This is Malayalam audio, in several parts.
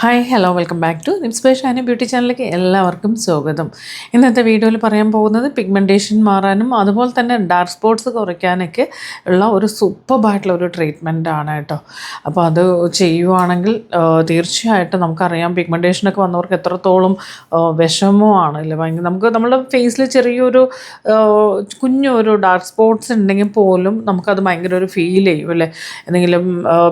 Hi hello welcome back to Nimspesh and beauty ചാനലിലേക്ക് എല്ലാവർക്കും സ്വാഗതം. ഇന്നത്തെ വീഡിയോയിൽ പറയാൻ പോകുന്നത് പിഗ്മെന്റേഷൻ മാറാനും അതുപോലെ തന്നെ ഡാർക്ക് സ്പോട്ട്സ് കുറയ്ക്കാനൊക്കെ ഉള്ള ഒരു സൂപ്പർബായിട്ടുള്ള ഒരു ട്രീറ്റ്മെന്റ് ആണ് കേട്ടോ. അപ്പോൾ അത് ചെയ്യുവാണെങ്കിൽ തീർച്ചയായിട്ടും നമുക്കറിയാം പിഗ്മെന്റേഷനൊക്കെ വന്നവർക്ക് എത്രത്തോളം വിഷമമാണ് അല്ലേ? ഭയങ്കര നമുക്ക് നമ്മുടെ ഫേസിൽ ചെറിയൊരു കുഞ്ഞൊരു ഡാർക്ക് സ്പോട്ട്സ് ഉണ്ടെങ്കിൽ പോലും നമുക്കത് ഭയങ്കര ഒരു ഫീൽ ചെയ്യും അല്ലേ? എന്തെങ്കിലും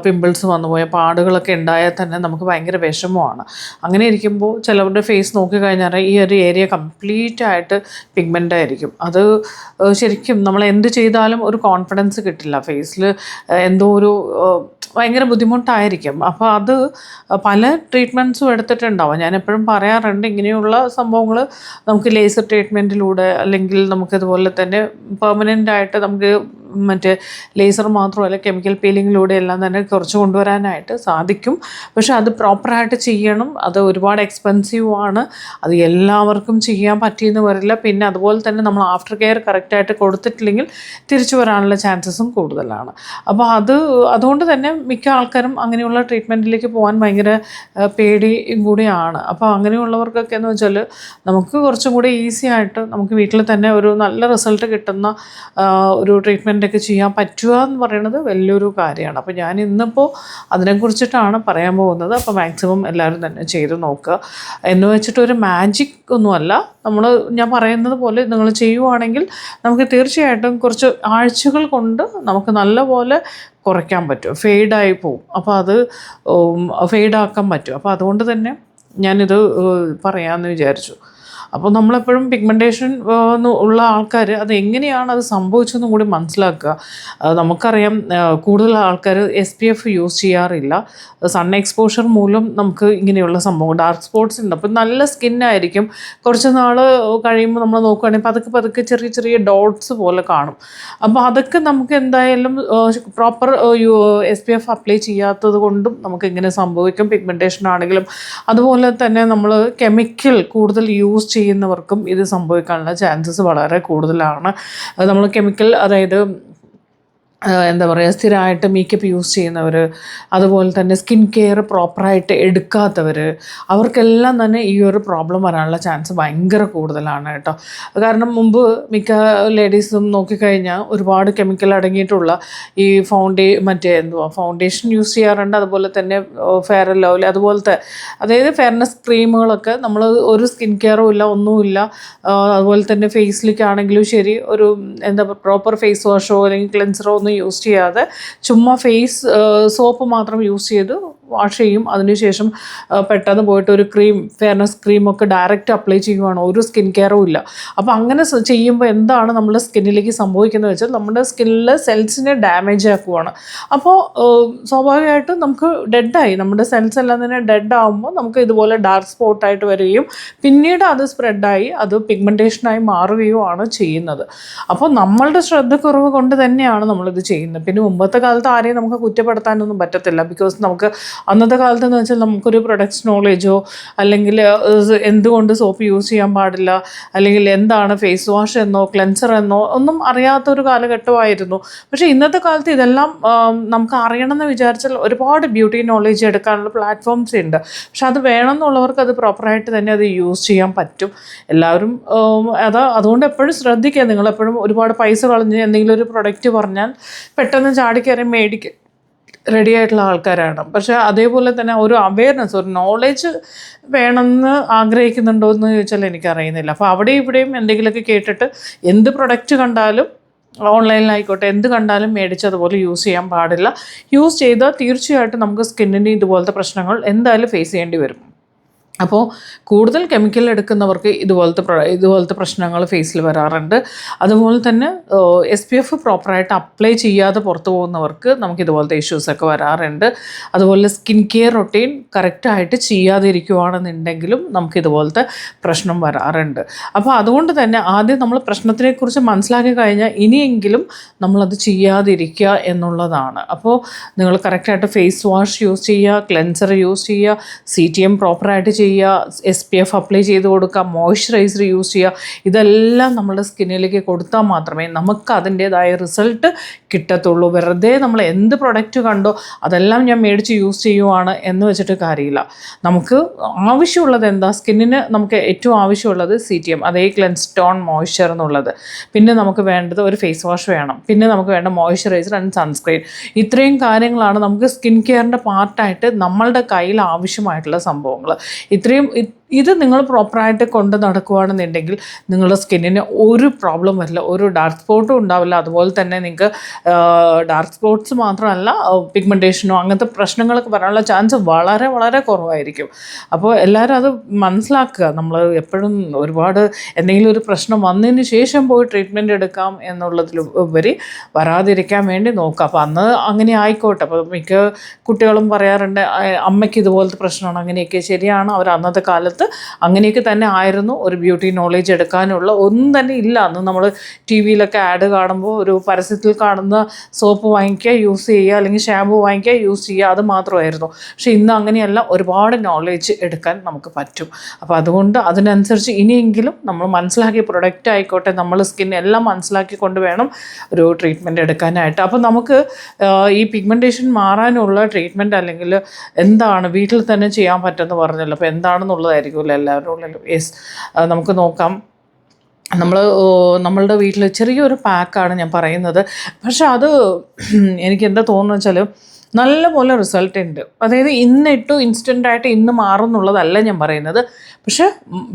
പിമ്പിൾസ് വന്നു പോയ പാടുകളൊക്കെ ഉണ്ടായാൽ തന്നെ നമുക്ക് ഭയങ്കര വിഷമമാണ്. അങ്ങനെ ഇരിക്കുമ്പോൾ ചിലവരുടെ ഫേസ് നോക്കി കഴിഞ്ഞാൽ ഈ ഒരു ഏരിയ കംപ്ലീറ്റ് ആയിട്ട് പിഗ്മെന്റ് ആയിരിക്കും. അത് ശരിക്കും നമ്മൾ എന്ത് ചെയ്താലും ഒരു കോൺഫിഡൻസ് കിട്ടില്ല. ഫേസിൽ എന്തോ ഒരു ഭയങ്കര ബുദ്ധിമുട്ടായിരിക്കും. അപ്പോൾ അത് പല ട്രീറ്റ്മെന്റ്സും എടുത്തിട്ടുണ്ടാവും. ഞാൻ എപ്പോഴും പറയാറുണ്ട് ഇങ്ങനെയുള്ള സംഭവങ്ങൾ നമുക്ക് ലേസർ ട്രീറ്റ്മെന്റിലൂടെ അല്ലെങ്കിൽ നമുക്കിതുപോലെ തന്നെ പെർമനന്റ് ആയിട്ട് നമുക്ക് മറ്റേ ലേസർ മാത്രമല്ല കെമിക്കൽ പീലിങ്ങിലൂടെ എല്ലാം തന്നെ കുറച്ച് കൊണ്ടുവരാനായിട്ട് സാധിക്കും. പക്ഷെ അത് പ്രോപ്പറായിട്ട് ചെയ്യണം. അത് ഒരുപാട് എക്സ്പെൻസീവ് ആണ്. അത് എല്ലാവർക്കും ചെയ്യാൻ പറ്റിയെന്ന് വരില്ല. പിന്നെ അതുപോലെ തന്നെ നമ്മൾ ആഫ്റ്റർ കെയർ കറക്റ്റായിട്ട് കൊടുത്തിട്ടില്ലെങ്കിൽ തിരിച്ചു വരാനുള്ള ചാൻസസും കൂടുതലാണ്. അപ്പോൾ അത് അതുകൊണ്ട് തന്നെ മിക്ക ആൾക്കാരും അങ്ങനെയുള്ള ട്രീറ്റ്മെന്റിലേക്ക് പോകാൻ ഭയങ്കര പേടിയും കൂടിയാണ്. അപ്പോൾ അങ്ങനെയുള്ളവർക്കൊക്കെ എന്ന് വെച്ചാൽ നമുക്ക് കുറച്ചും കൂടി ഈസി ആയിട്ട് നമുക്ക് വീട്ടിൽ തന്നെ ഒരു നല്ല റിസൾട്ട് കിട്ടുന്ന ഒരു ട്രീറ്റ്മെന്റ് ഒക്കെ ചെയ്യാൻ പറ്റുക എന്ന് പറയുന്നത് വലിയൊരു കാര്യമാണ്. അപ്പോൾ ഞാൻ ഇന്നിപ്പോൾ അതിനെക്കുറിച്ചിട്ടാണ് പറയാൻ പോകുന്നത്. അപ്പോൾ മാക്സിമം എല്ലാവരും തന്നെ ചെയ്ത് നോക്കുക. എന്ന് വെച്ചിട്ട് ഒരു മാജിക് ഒന്നുമല്ല. നമ്മൾ ഞാൻ പറയുന്നത് പോലെ നിങ്ങൾ ചെയ്യുവാണെങ്കിൽ നമുക്ക് തീർച്ചയായിട്ടും കുറച്ച് ആഴ്ചകൾ കൊണ്ട് നമുക്ക് നല്ലപോലെ കുറയ്ക്കാൻ പറ്റും. ഫെയ്ഡായി പോവും. അപ്പോൾ അത് ഫെയ്ഡാക്കാൻ പറ്റും. അപ്പോൾ അതുകൊണ്ട് തന്നെ ഞാനിത് പറയാമെന്ന് വിചാരിച്ചു. അപ്പോൾ നമ്മളെപ്പോഴും പിഗ്മെന്റേഷൻ ഉള്ള ആൾക്കാർ അത് എങ്ങനെയാണ് അത് സംഭവിച്ചതെന്നും കൂടി മനസ്സിലാക്കുക. നമുക്കറിയാം കൂടുതൽ ആൾക്കാർ എസ് പി എഫ് യൂസ് ചെയ്യാറില്ല. സൺ എക്സ്പോഷർ മൂലം നമുക്ക് ഇങ്ങനെയുള്ള സംഭവം ഡാർക്ക് സ്പോട്ട്സ് ഉണ്ട്. അപ്പോൾ നല്ല സ്കിന്നായിരിക്കും കുറച്ച് നാൾ കഴിയുമ്പോൾ നമ്മൾ നോക്കുകയാണെങ്കിൽ പതുക്കെ പതുക്കെ ചെറിയ ചെറിയ ഡോട്ട്സ് പോലെ കാണും. അപ്പോൾ അതൊക്കെ നമുക്ക് എന്തായാലും proper S P F apply ചെയ്യാത്തത് കൊണ്ടും നമുക്ക് ഇങ്ങനെ സംഭവിക്കും പിഗ്മെന്റേഷൻ ആണെങ്കിലും. അതുപോലെ തന്നെ നമ്മൾ കെമിക്കൽ കൂടുതൽ യൂസ് ചെയ്യുന്നവർക്കും ഇത് സംഭവിക്കാനുള്ള ചാൻസസ് വളരെ കൂടുതലാണ്. നമ്മൾ കെമിക്കൽ അതായത് എന്താ പറയുക സ്ഥിരമായിട്ട് മേക്കപ്പ് യൂസ് ചെയ്യുന്നവർ അതുപോലെ തന്നെ സ്കിൻ കെയർ പ്രോപ്പറായിട്ട് എടുക്കാത്തവർ അവർക്കെല്ലാം തന്നെ ഈ ഒരു പ്രോബ്ലം വരാനുള്ള ചാൻസ് ഭയങ്കര കൂടുതലാണ് കേട്ടോ. കാരണം മുമ്പ് മിക്ക ലേഡീസും നോക്കിക്കഴിഞ്ഞാൽ ഒരുപാട് കെമിക്കൽ അടങ്ങിയിട്ടുള്ള ഈ ഫൗണ്ടേ മറ്റേ എന്തുവാ ഫൗണ്ടേഷൻ യൂസ് ചെയ്യാറുണ്ട്. അതുപോലെ തന്നെ ഫെയർ ലവ്ലി അതുപോലത്തെ അതായത് ഫെയർനെസ് ക്രീമുകളൊക്കെ നമ്മൾ ഒരു സ്കിൻ കെയറും ഇല്ല ഒന്നുമില്ല. അതുപോലെ തന്നെ ഫേസിലേക്കാണെങ്കിലും ശരി ഒരു എന്താ പ്രോപ്പർ ഫേസ് വാഷോ അല്ലെങ്കിൽ ക്ലെൻസറോ ഒന്നും യൂസ് ചെയ്യാതെ ചുമ്മാ ഫേസ് സോപ്പ് മാത്രം യൂസ് ചെയ്ത് വാഷ് ചെയ്യും. അതിനുശേഷം പെട്ടെന്ന് പോയിട്ട് ഒരു ക്രീം ഫെയർനെസ് ക്രീമൊക്കെ ഡയറക്റ്റ് അപ്ലൈ ചെയ്യുവാണ്. ഒരു സ്കിൻ കെയറും ഇല്ല. അപ്പോൾ അങ്ങനെ ചെയ്യുമ്പോൾ എന്താണ് നമ്മുടെ സ്കിന്നിലേക്ക് സംഭവിക്കുന്നത് വെച്ചാൽ നമ്മുടെ സ്കിന്നിലെ സെൽസിനെ ഡാമേജ് ആക്കുവാണ്. അപ്പോൾ സ്വാഭാവികമായിട്ടും നമുക്ക് ഡെഡായി നമ്മുടെ സെൽസ് എല്ലാം തന്നെ ഡെഡ് ആകുമ്പോൾ നമുക്ക് ഇതുപോലെ ഡാർക്ക് സ്പോട്ടായിട്ട് വരികയും പിന്നീട് അത് സ്പ്രെഡായി അത് പിഗ്മെന്റേഷനായി മാറുകയുമാണ് ചെയ്യുന്നത്. അപ്പോൾ നമ്മളുടെ ശ്രദ്ധക്കുറവ് കൊണ്ട് തന്നെയാണ് നമ്മളിത് ചെയ്യുന്നത്. പിന്നെ മുമ്പത്തെ കാലത്ത് ആരെയും നമുക്ക് കുറ്റപ്പെടുത്താനൊന്നും പറ്റത്തില്ല. ബിക്കോസ് നമുക്ക് അന്നത്തെ കാലത്ത് എന്ന് വെച്ചാൽ നമുക്കൊരു പ്രൊഡക്ട്സ് നോളേജോ അല്ലെങ്കിൽ എന്തുകൊണ്ട് സോപ്പ് യൂസ് ചെയ്യാൻ പാടില്ല അല്ലെങ്കിൽ എന്താണ് ഫേസ് വാഷ് എന്നോ ക്ലെൻസർ എന്നോ ഒന്നും അറിയാത്ത ഒരു കാലഘട്ടമായിരുന്നു. പക്ഷേ ഇന്നത്തെ കാലത്ത് ഇതെല്ലാം നമുക്ക് അറിയണമെന്ന് വിചാരിച്ചാൽ ഒരുപാട് ബ്യൂട്ടി നോളേജ് എടുക്കാനുള്ള പ്ലാറ്റ്ഫോംസ് ഉണ്ട്. പക്ഷെ അത് വേണമെന്നുള്ളവർക്ക് അത് പ്രോപ്പറായിട്ട് തന്നെ അത് യൂസ് ചെയ്യാൻ പറ്റും. എല്ലാവരും അത് അതുകൊണ്ട് എപ്പോഴും ശ്രദ്ധിക്കുക. നിങ്ങൾ എപ്പോഴും ഒരുപാട് പൈസ കളഞ്ഞ് എന്തെങ്കിലും ഒരു പ്രൊഡക്റ്റ് പറഞ്ഞാൽ പെട്ടെന്ന് ചാടിക്കയറി മേടിക്കുക റെഡി ആയിട്ടുള്ള ആൾക്കാരാണ്. പക്ഷേ അതേപോലെ തന്നെ ഒരു അവയർനെസ് ഒരു നോളേജ് വേണമെന്ന് ആഗ്രഹിക്കുന്നുണ്ടോ എന്ന് ചോദിച്ചാൽ എനിക്കറിയുന്നില്ല. അപ്പോൾ അവിടെ ഇവിടെയും എന്തെങ്കിലുമൊക്കെ കേട്ടിട്ട് എന്ത് പ്രൊഡക്റ്റ് കണ്ടാലും ഓൺലൈനിലായിക്കോട്ടെ എന്ത് കണ്ടാലും മേടിച്ച് അതുപോലെ യൂസ് ചെയ്യാൻ പാടില്ല. യൂസ് ചെയ്താൽ തീർച്ചയായിട്ടും നമുക്ക് സ്കിന്നിന് ഇതുപോലത്തെ പ്രശ്നങ്ങൾ എന്തായാലും ഫേസ് ചെയ്യേണ്ടി വരും. അപ്പോൾ കൂടുതൽ കെമിക്കൽ എടുക്കുന്നവർക്ക് ഇതുപോലത്തെ ഇതുപോലത്തെ പ്രശ്നങ്ങൾ ഫേസിൽ വരാറുണ്ട്. അതുപോലെ തന്നെ എസ് പി എഫ് പ്രോപ്പറായിട്ട് അപ്ലൈ ചെയ്യാതെ പുറത്തു പോകുന്നവർക്ക് നമുക്ക് ഇതുപോലത്തെ ഇഷ്യൂസൊക്കെ വരാറുണ്ട്. അതുപോലെ സ്കിൻ കെയർ റൊട്ടീൻ കറക്റ്റായിട്ട് ചെയ്യാതിരിക്കുവാണെന്നുണ്ടെങ്കിലും നമുക്ക് ഇതുപോലത്തെ പ്രശ്നം വരാറുണ്ട്. അപ്പോൾ അതുകൊണ്ട് തന്നെ ആദ്യം നമ്മൾ പ്രശ്നത്തിനെക്കുറിച്ച് മനസ്സിലാക്കി കഴിഞ്ഞാൽ ഇനിയെങ്കിലും നമ്മളത് ചെയ്യാതിരിക്കുക എന്നുള്ളതാണ്. അപ്പോൾ നിങ്ങൾ കറക്റ്റായിട്ട് ഫേസ് വാഷ് യൂസ് ചെയ്യുക ക്ലെൻസർ യൂസ് ചെയ്യുക സി ടി എം പ്രോപ്പറായിട്ട് ചെയ്യുക എസ് പി എഫ് അപ്ലൈ ചെയ്ത് കൊടുക്കുക മോയ്സ്ചറൈസർ യൂസ് ചെയ്യുക ഇതെല്ലാം നമ്മുടെ സ്കിന്നിലേക്ക് കൊടുത്താൽ മാത്രമേ നമുക്ക് അതിന്റേതായ റിസൾട്ട് കിട്ടത്തുള്ളൂ. വെറുതെ നമ്മൾ എന്ത് പ്രൊഡക്റ്റ് കണ്ടോ അതെല്ലാം ഞാൻ മേടിച്ച് യൂസ് ചെയ്യുവാണ് എന്ന് വെച്ചിട്ട് കാര്യമില്ല. നമുക്ക് ആവശ്യമുള്ളത് എന്താ? സ്കിന്നിന് നമുക്ക് ഏറ്റവും ആവശ്യമുള്ളത് സി ടി എം അതേ ക്ലെൻസ് ടോൺ മോയ്സ്ചർ എന്നുള്ളത്. പിന്നെ നമുക്ക് വേണ്ടത് ഒരു ഫേസ് വാഷ് വേണം. പിന്നെ നമുക്ക് വേണ്ട മോയ്സ്ചറൈസർ ആൻഡ് സൺസ്ക്രീൻ ഇത്രയും കാര്യങ്ങളാണ് നമുക്ക് സ്കിൻ കെയറിന്റെ പാർട്ടായിട്ട് നമ്മളുടെ കയ്യിൽ ആവശ്യമായിട്ടുള്ള സംഭവങ്ങൾ. ഇത്രയും ഇ- ഇത് നിങ്ങൾ പ്രോപ്പറായിട്ട് കൊണ്ട് നടക്കുകയാണെന്നുണ്ടെങ്കിൽ നിങ്ങളുടെ സ്കിന്നിന് ഒരു പ്രോബ്ലം വരില്ല. ഒരു ഡാർക്ക് സ്പോട്ടും ഉണ്ടാവില്ല. അതുപോലെ തന്നെ നിങ്ങൾക്ക് ഡാർക്ക് സ്പോട്ട്സ് മാത്രമല്ല പിഗ്മെന്റേഷനോ അങ്ങനത്തെ പ്രശ്നങ്ങളൊക്കെ വരാനുള്ള ചാൻസ് വളരെ വളരെ കുറവായിരിക്കും. അപ്പോൾ എല്ലാവരും അത് മനസ്സിലാക്കുക. നമ്മൾ എപ്പോഴും ഒരുപാട് എന്തെങ്കിലും ഒരു പ്രശ്നം വന്നതിന് ശേഷം പോയി ട്രീറ്റ്മെന്റ് എടുക്കാം എന്നുള്ളതിൽ ഉപരി വരാതിരിക്കാൻ വേണ്ടി നോക്കുക. അപ്പോൾ അന്ന് അങ്ങനെ ആയിക്കോട്ടെ. അപ്പോൾ മിക്ക കുട്ടികളും പറയാറുണ്ട് അമ്മയ്ക്ക് ഇതുപോലത്തെ പ്രശ്നമാണ്. അങ്ങനെയൊക്കെ ശരിയാണ്. അവർ അന്നത്തെ കാലത്ത് അങ്ങനെയൊക്കെ തന്നെ ആയിരുന്നു ഒരു ബ്യൂട്ടി നോളേജ് എടുക്കാനുള്ള. ഒന്നും തന്നെ ഇല്ല. അന്ന് നമ്മൾ ടി വിയിലൊക്കെ ആഡ് കാണുമ്പോൾ ഒരു പരസ്യത്തിൽ കാണുന്ന സോപ്പ് വാങ്ങിക്കുക യൂസ് ചെയ്യുക അല്ലെങ്കിൽ ഷാമ്പു വാങ്ങിക്കുക യൂസ് ചെയ്യുക അത് മാത്രമായിരുന്നു. പക്ഷേ ഇന്ന് അങ്ങനെയല്ല. ഒരുപാട് നോളേജ് എടുക്കാൻ നമുക്ക് പറ്റും. അപ്പോൾ അതുകൊണ്ട് അതിനനുസരിച്ച് ഇനിയെങ്കിലും നമ്മൾ മനസ്സിലാക്കിയ പ്രൊഡക്റ്റ് ആയിക്കോട്ടെ നമ്മൾ സ്കിൻ എല്ലാം മനസ്സിലാക്കിക്കൊണ്ട് വേണം ഒരു ട്രീറ്റ്മെന്റ് എടുക്കാനായിട്ട്. അപ്പോൾ നമുക്ക് ഈ പിഗ്മെന്റേഷൻ മാറാനുള്ള ട്രീറ്റ്മെന്റ് അല്ലെങ്കിൽ എന്താണ് വീട്ടിൽ തന്നെ ചെയ്യാൻ പറ്റുമെന്ന് പറഞ്ഞല്ലോ. അപ്പോൾ എന്താണെന്നുള്ളതായിരിക്കുമല്ലോ എല്ലാവരുടെ ഉള്ളിലും. യെസ് നമുക്ക് നോക്കാം. നമ്മൾ നമ്മളുടെ വീട്ടിൽ ചെറിയൊരു പാക്കാണ് ഞാൻ പറയുന്നത്. പക്ഷെ അത് എനിക്ക് എന്താ തോന്നുന്നു വെച്ചാൽ നല്ലപോലെ റിസൾട്ട് ഉണ്ട്. അതായത് ഇന്നിട്ടു ഇൻസ്റ്റന്റ് ആയിട്ട് ഇന്ന് മാറുന്നുള്ളതല്ല ഞാൻ പറയുന്നത്. പക്ഷെ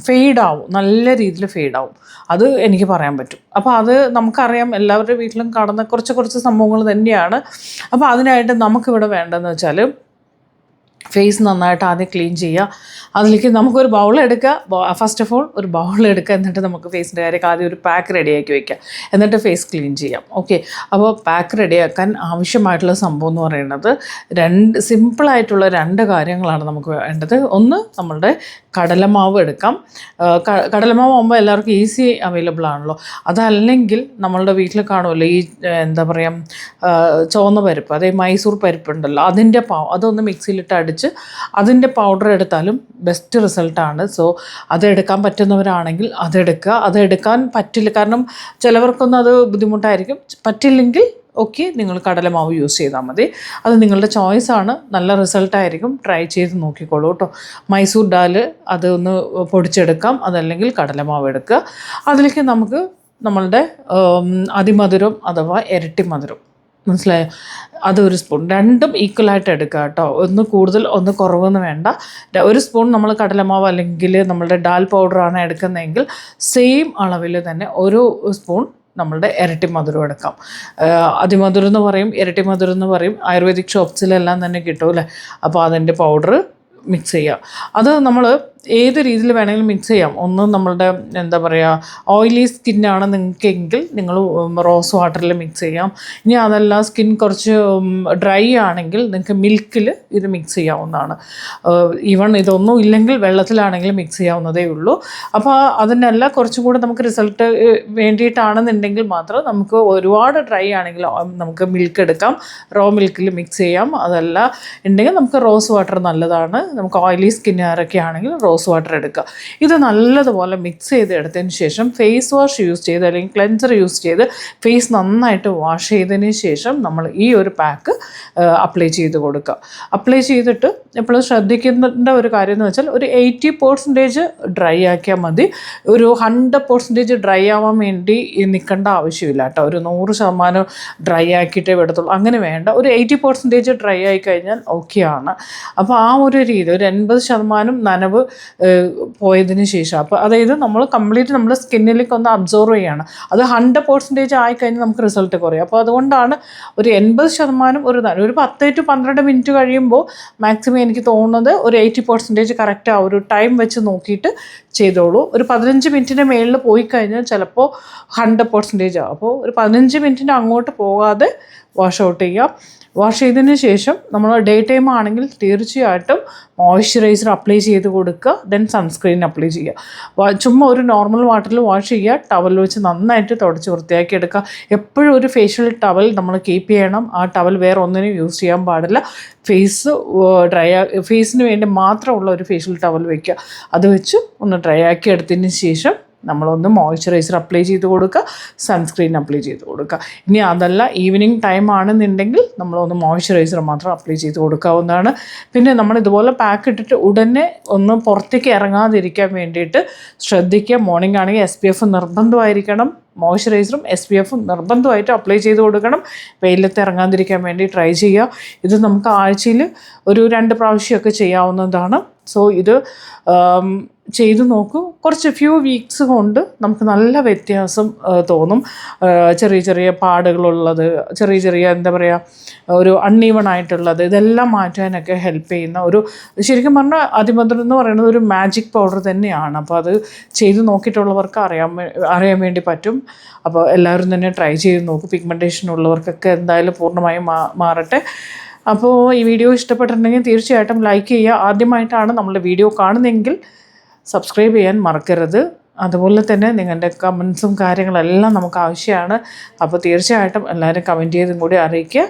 ഫെയ്ഡാവും നല്ല രീതിയിൽ ഫെയ്ഡാവും അത് എനിക്ക് പറയാൻ പറ്റും. അപ്പോൾ അത് നമുക്കറിയാം എല്ലാവരുടെ വീട്ടിലും കാണുന്ന കുറച്ച് കുറച്ച് സംഭവങ്ങൾ തന്നെയാണ്. അപ്പോൾ അതിനായിട്ട് നമുക്കിവിടെ വേണ്ടതെന്ന് വെച്ചാൽ ഫേസ് നന്നായിട്ട് ആദ്യം ക്ലീൻ ചെയ്യുക. അതിലേക്ക് നമുക്കൊരു ബൗൾ എടുക്കുക. ഫസ്റ്റ് ഓഫ് ഓൾ ഒരു ബൗൾ എടുക്കുക. എന്നിട്ട് നമുക്ക് ഫേസിന്റെ കാര്യമൊക്കെ ആദ്യം ഒരു പാക്ക് റെഡിയാക്കി വയ്ക്കുക എന്നിട്ട് ഫേസ് ക്ലീൻ ചെയ്യാം. ഓക്കെ അപ്പോൾ പാക്ക് റെഡിയാക്കാൻ ആവശ്യമായിട്ടുള്ള സംഭവം എന്ന് പറയുന്നത് രണ്ട് സിമ്പിളായിട്ടുള്ള രണ്ട് കാര്യങ്ങളാണ് നമുക്ക് വേണ്ടത്. ഒന്ന് നമ്മളുടെ കടലമാവ് എടുക്കാം. കടലമാവ് ആകുമ്പോൾ എല്ലാവർക്കും ഈസി അവൈലബിൾ ആണല്ലോ. അതല്ലെങ്കിൽ നമ്മളുടെ വീട്ടിൽ കാണുമല്ലോ ഈ എന്താ പറയുക ചുവന്ന പരിപ്പ് അതേ മൈസൂർ പരിപ്പ് ഉണ്ടല്ലോ. അതിന്റെ പാവ് അതൊന്ന് മിക്സിയിലിട്ട് അടിച്ച് അതിന്റെ പൗഡർ എടുത്താലും ബെസ്റ്റ് റിസൾട്ടാണ് സോ അതെടുക്കാൻ പറ്റുന്നവരാണെങ്കിൽ അതെടുക്കുക അതെടുക്കാൻ പറ്റില്ല കാരണം ചിലവർക്കൊന്നും അത് ബുദ്ധിമുട്ടായിരിക്കും. പറ്റില്ലെങ്കിൽ ഓക്കെ നിങ്ങൾ കടലമാവ് യൂസ് ചെയ്താൽ മതി. അത് നിങ്ങളുടെ ചോയ്സ് ആണ്. നല്ല റിസൾട്ടായിരിക്കും ട്രൈ ചെയ്ത് നോക്കിക്കോളൂ കേട്ടോ. മൈസൂർ ഡാൽ അതൊന്ന് പൊടിച്ചെടുക്കാം. അതല്ലെങ്കിൽ കടലമാവ് എടുക്കുക. അതിലേക്ക് നമുക്ക് നമ്മളുടെ അതിമധുരം അഥവാ ഇരട്ടി മധുരം. മനസ്സിലായോ? അതൊരു സ്പൂൺ രണ്ടും ഈക്വലായിട്ട് എടുക്കുക കേട്ടോ. ഒന്ന് കൂടുതൽ ഒന്ന് കുറവെന്ന് വേണ്ട. ഒരു സ്പൂൺ നമ്മൾ കടലമാവ് അല്ലെങ്കിൽ നമ്മളുടെ ഡാൽ പൗഡറാണ് എടുക്കുന്നതെങ്കിൽ സെയിം അളവിൽ തന്നെ ഒരു സ്പൂൺ നമ്മളുടെ ഇരട്ടി മധുരം എടുക്കാം. അതിമധുരം എന്ന് പറയും ഇരട്ടി മധുരം എന്ന് പറയും. ആയുർവേദിക് ഷോപ്സിലെല്ലാം തന്നെ കിട്ടും അല്ലേ? അപ്പോൾ അതിന്റെ പൗഡർ മിക്സ് ചെയ്യുക. അത് നമ്മൾ ഏത് രീതിയിൽ വേണമെങ്കിലും മിക്സ് ചെയ്യാം. ഒന്ന് നമ്മളുടെ എന്താ പറയുക ഓയിലി സ്കിന്നാണ് നിങ്ങൾക്കെങ്കിൽ നിങ്ങൾ റോസ് വാട്ടറിൽ മിക്സ് ചെയ്യാം. ഇനി അതല്ല സ്കിൻ കുറച്ച് ഡ്രൈ ആണെങ്കിൽ നിങ്ങൾക്ക് മിൽക്കിൽ ഇത് മിക്സ് ചെയ്യാവുന്നതാണ്. ഈവൺ ഇതൊന്നും ഇല്ലെങ്കിൽ വെള്ളത്തിലാണെങ്കിൽ മിക്സ് ചെയ്യാവുന്നതേ ഉള്ളൂ. അപ്പോൾ അതിനല്ല കുറച്ചും കൂടെ നമുക്ക് റിസൾട്ട് വേണ്ടിയിട്ടാണെന്നുണ്ടെങ്കിൽ മാത്രം നമുക്ക് ഒരുപാട് ഡ്രൈ ആണെങ്കിൽ നമുക്ക് മിൽക്ക് എടുക്കാം. റോ മിൽക്കിൽ മിക്സ് ചെയ്യാം. അതല്ല ഉണ്ടെങ്കിൽ നമുക്ക് റോസ് വാട്ടർ നല്ലതാണ്. നമുക്ക് ഓയിലി സ്കിന്നുകാരൊക്കെ ആണെങ്കിൽ റോസ് വാട്ടർ എടുക്കുക. ഇത് നല്ലതുപോലെ മിക്സ് ചെയ്ത് എടുത്തതിന് ശേഷം ഫേസ് വാഷ് യൂസ് ചെയ്ത് അല്ലെങ്കിൽ ക്ലെൻസർ യൂസ് ചെയ്ത് ഫേസ് നന്നായിട്ട് വാഷ് ചെയ്തതിന് ശേഷം നമ്മൾ ഈ ഒരു പാക്ക് അപ്ലൈ ചെയ്ത് കൊടുക്കുക. അപ്ലൈ ചെയ്തിട്ട് എപ്പോഴും ശ്രദ്ധിക്കേണ്ട ഒരു കാര്യം എന്ന് വെച്ചാൽ ഒരു എയ്റ്റി പെർസെന്റേജ് ഡ്രൈ ആക്കിയാൽ മതി. ഒരു ഹൺഡ്രഡ് പെർസെന്റേജ് ഡ്രൈ ആവാൻ വേണ്ടി നിൽക്കേണ്ട ആവശ്യമില്ല കേട്ടോ. ഒരു നൂറ് ശതമാനം ഡ്രൈ ആക്കിയിട്ടേ വിടത്തുള്ളൂ. അങ്ങനെ വേണ്ട. ഒരു എയ്റ്റി പെർസെന്റേജ് ഡ്രൈ ആയി കഴിഞ്ഞാൽ ഓക്കെയാണ് അപ്പോൾ ആ ഒരു രീതി ഒരു എൺപത് ശതമാനം നനവ് പോയതിന് ശേഷം. അപ്പോൾ അതായത് നമ്മൾ കംപ്ലീറ്റ് നമ്മുടെ സ്കിന്നിലേക്ക് ഒന്ന് അബ്സോർവ് ചെയ്യുകയാണ് അത് ഹൺഡ്രഡ് പെർസെന്റേജ് ആയിക്കഴിഞ്ഞാൽ നമുക്ക് റിസൾട്ട് കുറയും. അപ്പോൾ അതുകൊണ്ടാണ് ഒരു എൺപത് ശതമാനം ഒരു ഒരു പത്ത് ടു പന്ത്രണ്ട് മിനിറ്റ് കഴിയുമ്പോൾ മാക്സിമം എനിക്ക് തോന്നുന്നത് ഒരു എയ്റ്റി പെർസെന്റേജ് കറക്റ്റ് ആ ഒരു ടൈം വെച്ച് നോക്കിയിട്ട് ചെയ്തോളൂ. ഒരു പതിനഞ്ച് മിനിറ്റിന്റെ മേളിൽ പോയി കഴിഞ്ഞാൽ ചിലപ്പോൾ ഹൺഡ്രഡ് പെർസെന്റേജ് ആവും അപ്പോൾ ഒരു പതിനഞ്ച് മിനിറ്റിന്റെ അങ്ങോട്ട് പോകാതെ വാഷ് ഔട്ട് ചെയ്യാം വാഷ് ചെയ്തതിന് ശേഷം നമ്മൾ ഡേ ടൈം ആണെങ്കിൽ തീർച്ചയായിട്ടും മോയ്സ്ചറൈസർ അപ്ലൈ ചെയ്ത് കൊടുക്കുക. ദെൻ സൺസ്ക്രീൻ അപ്ലൈ ചെയ്യുക. ചുമ്മാ ഒരു നോർമൽ വാട്ടറിൽ വാഷ് ചെയ്യുക. ടവൽ വെച്ച് നന്നായിട്ട് തുടച്ച് വൃത്തിയാക്കി എടുക്കുക. എപ്പോഴും ഒരു ഫേഷ്യൽ ടവൽ നമ്മൾ കീപ്പ് ചെയ്യണം. ആ ടവൽ വേറെ ഒന്നിനും യൂസ് ചെയ്യാൻ പാടില്ല. ഫേസ് ഡ്രൈ ഫേസിന് വേണ്ടി മാത്രമുള്ള ഒരു ഫേഷ്യൽ ടവൽ വയ്ക്കുക അത് വെച്ച് ഒന്ന് ഡ്രൈ ആക്കി എടുത്തതിന് ശേഷം നമ്മളൊന്ന് മോയ്സ്ചറൈസർ അപ്ലൈ ചെയ്ത് കൊടുക്കുക സൺസ്ക്രീൻ അപ്ലൈ ചെയ്ത് കൊടുക്കുക ഇനി അതല്ല ഈവനിങ് ടൈം ആണെന്നുണ്ടെങ്കിൽ നമ്മളൊന്ന് മോയ്സ്ചറൈസർ മാത്രം അപ്ലൈ ചെയ്ത് കൊടുക്കാവുന്നതാണ്. പിന്നെ നമ്മൾ ഇതുപോലെ പാക്ക് ഇട്ടിട്ട് ഉടനെ ഒന്ന് പുറത്തേക്ക് ഇറങ്ങാതിരിക്കാൻ വേണ്ടിയിട്ട് ശ്രദ്ധിക്കുക. മോർണിംഗ് ആണെങ്കിൽ എസ് പി എഫ് നിർബന്ധമായിരിക്കണം. മോയ്സ്ചറൈസറും എസ് പി എഫും നിർബന്ധമായിട്ട് അപ്ലൈ ചെയ്ത് കൊടുക്കണം. വെയിലത്ത് ഇറങ്ങാതിരിക്കാൻ വേണ്ടി ട്രൈ ചെയ്യുക. ഇത് നമുക്ക് ആഴ്ചയിൽ ഒരു രണ്ട് പ്രാവശ്യമൊക്കെ ചെയ്യാവുന്നതാണ്. സോ ഇത് ചെയ്തു നോക്കൂ. കുറച്ച് ഫ്യൂ വീക്സ് കൊണ്ട് നമുക്ക് നല്ല വ്യത്യാസം തോന്നും. ചെറിയ ചെറിയ പാടുകളുള്ളത് ചെറിയ ചെറിയ എന്താ പറയുക ഒരു അൺഈവൺ ആയിട്ടുള്ളത് ഇതെല്ലാം മാറ്റാനൊക്കെ ഹെൽപ്പ് ചെയ്യുന്ന ഒരു ശരിക്കും പറഞ്ഞാൽ അതിമധുരം എന്ന് പറയുന്നത് ഒരു മാജിക് പൗഡർ തന്നെയാണ്. അപ്പോൾ അത് ചെയ്തു നോക്കിയിട്ടുള്ളവർക്ക് അറിയാൻ അറിയാൻ വേണ്ടി പറ്റും. അപ്പോൾ എല്ലാവരും തന്നെ ട്രൈ ചെയ്ത് നോക്കും. പിഗ്മെന്റേഷൻ ഉള്ളവർക്കൊക്കെ എന്തായാലും പൂർണമായും മാറട്ടെ. അപ്പോൾ ഈ വീഡിയോ ഇഷ്ടപ്പെട്ടിട്ടുണ്ടെങ്കിൽ തീർച്ചയായിട്ടും ലൈക്ക് ചെയ്യുക. ആദ്യമായിട്ടാണ് നമ്മളുടെ വീഡിയോ കാണുന്നതെങ്കിൽ സബ്സ്ക്രൈബ് ചെയ്യാൻ മറക്കരുത്. അതുപോലെ തന്നെ നിങ്ങളുടെ കമൻസും കാര്യങ്ങളെല്ലാം നമുക്ക് ആവശ്യമാണ്. അപ്പോൾ തീർച്ചയായിട്ടും എല്ലാവരും കമന്റ് ചെയ്തും കൂടി അറിയിക്കുക.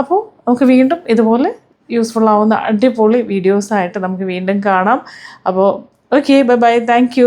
അപ്പോൾ നമുക്ക് വീണ്ടും ഇതുപോലെ യൂസ്ഫുൾ ആവുന്ന അടിപൊളി വീഡിയോസായിട്ട് നമുക്ക് വീണ്ടും കാണാം. അപ്പോൾ ഓക്കെ ബൈ ബൈ താങ്ക്